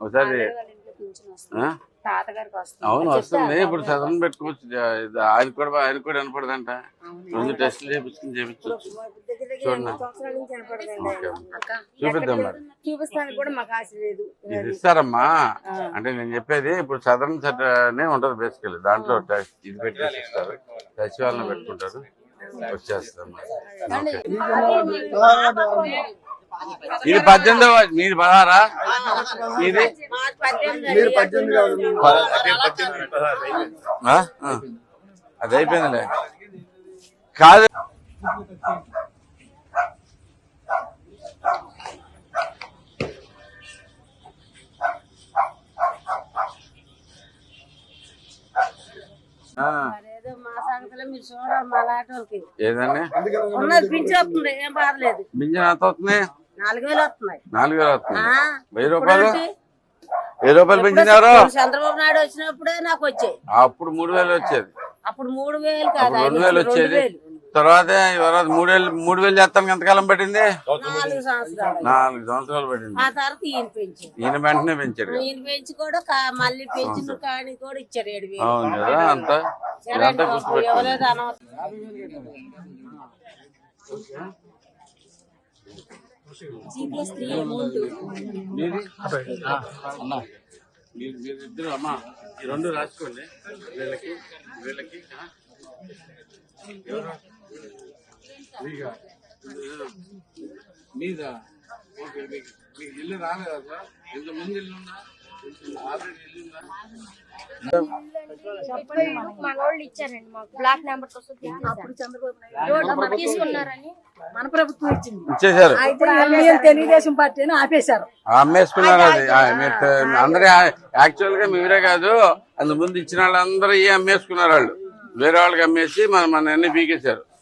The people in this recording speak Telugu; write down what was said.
ఒకసారి అవును వస్తుంది. ఇప్పుడు చదవని పెట్టుకోవచ్చు. ఆయన కూడా ఆయన కూడా వినపడదంట. రెండు టెస్టులు. ఆయన. అక్క చూపిద్దాం మరి. ఇది ఇస్తారమ్మా. అంటే నేను చెప్పేది ఇప్పుడు సదరన్ సర్టనే ఉంటది బేసికలీ దాంట్లో టెస్ట్ ఇది పెట్టేసి ఇస్తారు. సచివాలయం పెట్టుకుంటారు. వచ్చేస్తాం ఇది పద్దెనిమిది మీరు పదహారా? ఇది? మీరు. అది అయిపోయిందిలే. కాదు. ఉన్నది పింఛన్ ఎంత వస్తుంది? నాలుగు వేలు వస్తున్నాయి. నాలుగు వేలు వెయ్యి రూపాయలు? వెయ్యి రూపాయలు ఇప్పుడు చంద్రబాబు నాయుడు వచ్చినప్పుడే నాకు వచ్చాయి. అప్పుడు మూడు వేలు వచ్చేది. అప్పుడు మూడు వేలు కాదు రెండు వేలు వచ్చింది. వచ్చేది. తర్వాత తర్వాత మూడు వేలు మూడు వేలు చేస్తానికి ఎంతకాలం పట్టింది? నాలుగు సంవత్సరాలు. పట్టింది. ఆ తర్వాత ఈయన ఈయన వెంటనే పెంచాడు. ఈయన పెంచి కూడా మళ్ళీ పెంచిన కానీ కూడా ఇచ్చారు ఏడు వేలు. అవును కదా అంతా? ఇదంతా జీపీఎస్ త్రీ అమౌంట్? అన్న మీరు మీరు ఇద్దరు అమ్మా ఈ రెండు రాసుకోండి. వీళ్ళకి వీళ్ళకి? ఎవరు? మీదా? ఓకే మీకు మీకు ఇల్లు రాలేదా సార్? ఇంత ముందు ఇల్లు ఉందా? మన వాళ్ళు ఇచ్చారండి మాకు. బ్లాక్ నెంబర్ కోసం తీసుకున్నారని మన ప్రభుత్వం ఇచ్చింది. ఇచ్చేశారు. అయితే ఎంఎల్ తెలుగుదేశం పార్టీని ఆపేశారు. అమ్మేసుకున్నారు అది. అందరూ యాక్చువల్గా మీరే కాదు అందు ముందు ఇచ్చిన వాళ్ళందరూ ఏ అమ్మేసుకున్నారు వాళ్ళు. వేరే వాళ్ళకి అమ్మేసి మన మన అన్ని పీకేశారు.